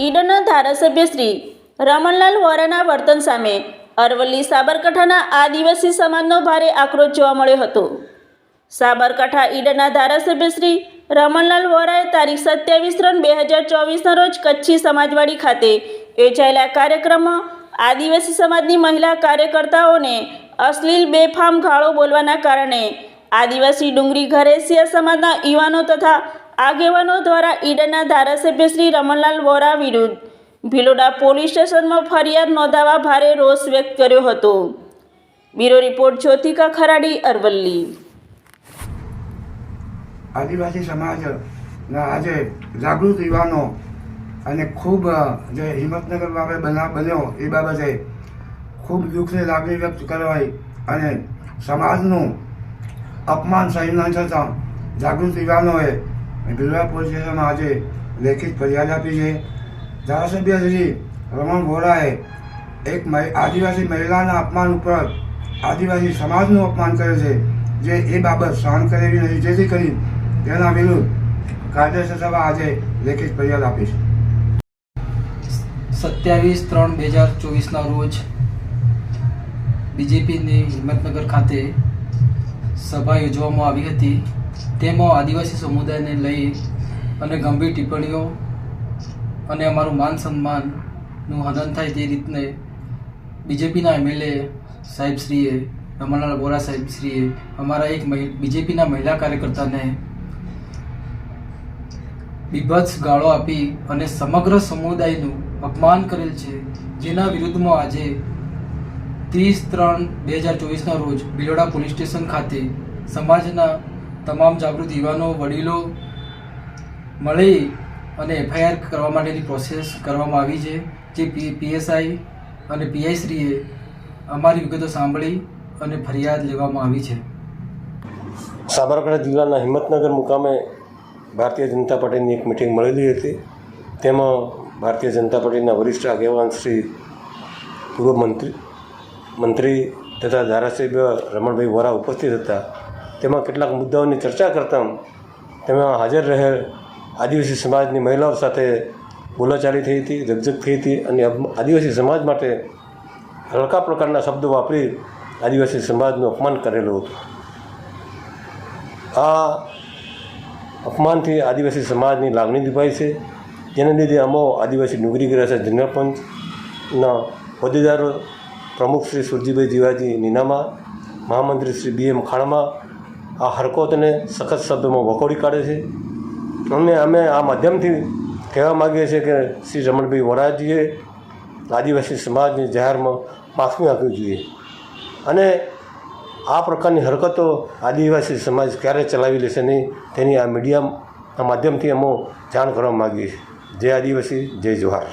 ઈડનના ધારાસભ્ય શ્રી રમણલાલ વોરાના વર્તન સામે અરવલ્લી સાબરકાંઠાના આદિવાસી સમાજનો ભારે આક્રોશ જોવા મળ્યો હતો. સાબરકાંઠા ઈડનના ધારાસભ્ય શ્રી રમણલાલ વોરાએ તારીખ સત્યાવીસ ત્રણ બે હજાર ચોવીસના રોજ કચ્છી સમાજવાડી ખાતે યોજાયેલા કાર્યક્રમમાં આદિવાસી સમાજની મહિલા કાર્યકર્તાઓને અશ્લીલ બેફામ ગાળો બોલવાના કારણે આદિવાસી ડુંગરી ઘરેસિયા સમાજના યુવાનો તથા આગેવાનો દ્વારા ઈડનના ધારાસભ્ય શ્રી રમણલાલ વોરા વિરુદ્ધ ભિલોડા પોલીસ સ્ટેશનમાં ફરિયાદ નોંધાવવા ભારે રોષ વ્યક્ત કર્યો હતો. Bureau report, Jyotika Kharadi, Aravalli. આદિવાસી સમાજના આજે જાગૃત યુવાનો અને ખૂબ જે હિંમતનગર બાબતે બનાવ બન્યો એ બાબતે ખૂબ દુઃખની લાગણી વ્યક્ત કરવાઈ અને સમાજનું અપમાન સહી ન થતાં જાગૃત યુવાનોએ બિલવા પોલીસ સ્ટેશનમાં આજે લેખિત ફરિયાદ આપી છે. ધારાસભ્ય શ્રી રમણ વોરાએ એક આદિવાસી મહિલાના અપમાન ઉપર આદિવાસી સમાજનું અપમાન કરે છે, જે એ બાબત સહન કરેલી નથી. જેથી કરી તેના વિરુદ્ધ કાયદેસર સભા આજે લેખિત ફરિયાદ આપી છે. સત્યાવીસ ત્રણ બે હજાર ચોવીસના રોજ બીજેપીની હિંમતનગર ખાતે સભા યોજવામાં આવી હતી. તેમાં આદિવાસી સમુદાયને લઈ અને ગંભીર ટિપ્પણીઓ અને અમારું માન સન્માનનું હનન થાય તે રીતને બીજેપીના એમએલએ સાહેબશ્રીએ, રમણલાલ વોરા સાહેબશ્રીએ, અમારા એક બીજેપીના મહિલા કાર્યકર્તાને બીભત્સ ગાળો આપી અને સમગ્ર સમુદાયનું અપમાન કરેલ છે. જેના વિરુદ્ધમાં આજે ત્રીસ ત્રણ બે હજાર ચોવીસના રોજ બિલોડા પોલીસ સ્ટેશન ખાતે સમાજના તમામ જાગૃત યુવાનો, વડીલો મળી અને એફઆઈઆર કરવા માટેની પ્રોસેસ કરવામાં આવી છે. જે પીએસઆઈ અને પીઆઈશ્રીએ અમારી વિગતો સાંભળી અને ફરિયાદ લેવામાં આવી છે. સાબરકાંઠા જિલ્લાના હિંમતનગર મુકામે ભારતીય જનતા પાર્ટીની એક મિટિંગ મળેલી હતી. તેમાં ભારતીય જનતા પાર્ટીના વરિષ્ઠ આગેવાન શ્રી પૂર્વ મંત્રી મંત્રી તથા ધારાસભ્ય રમણભાઈ વોરા ઉપસ્થિત હતા. તેમાં કેટલાક મુદ્દાઓની ચર્ચા કરતાં તેમાં હાજર રહેલ આદિવાસી સમાજની મહિલાઓ સાથે બોલાચાલી થઈ હતી, રકઝક થઈ હતી અને આદિવાસી સમાજ માટે હલકા પ્રકારના શબ્દો વાપરી આદિવાસી સમાજનું અપમાન કરેલું હતું. આ અપમાનથી આદિવાસી સમાજની લાગણી દુભાઈ છે. જેના લીધે અમો આદિવાસી નુગરી ગ્રાસ જનરલ પંચના હોદ્દેદારો પ્રમુખ શ્રી સુરજીભાઈ જીવાજી નીનામા, મહામંત્રી શ્રી બી એમ ખાણમા આ હરકતને સખત શબ્દોમાં વખોડી કાઢે છે. અને અમે આ માધ્યમથી કહેવા માગીએ છીએ કે શ્રી રમણભાઈ વોરાજીએ આદિવાસી સમાજની જાહેરમાં માફી આપવી જોઈએ. અને આ પ્રકારની હરકતો આદિવાસી સમાજ ક્યારે ચલાવી લેશે નહીં તેની આ મીડિયાના માધ્યમથી અમે જાણ કરવા માગીએ છીએ. જય આદિવાસી, જય જોહાર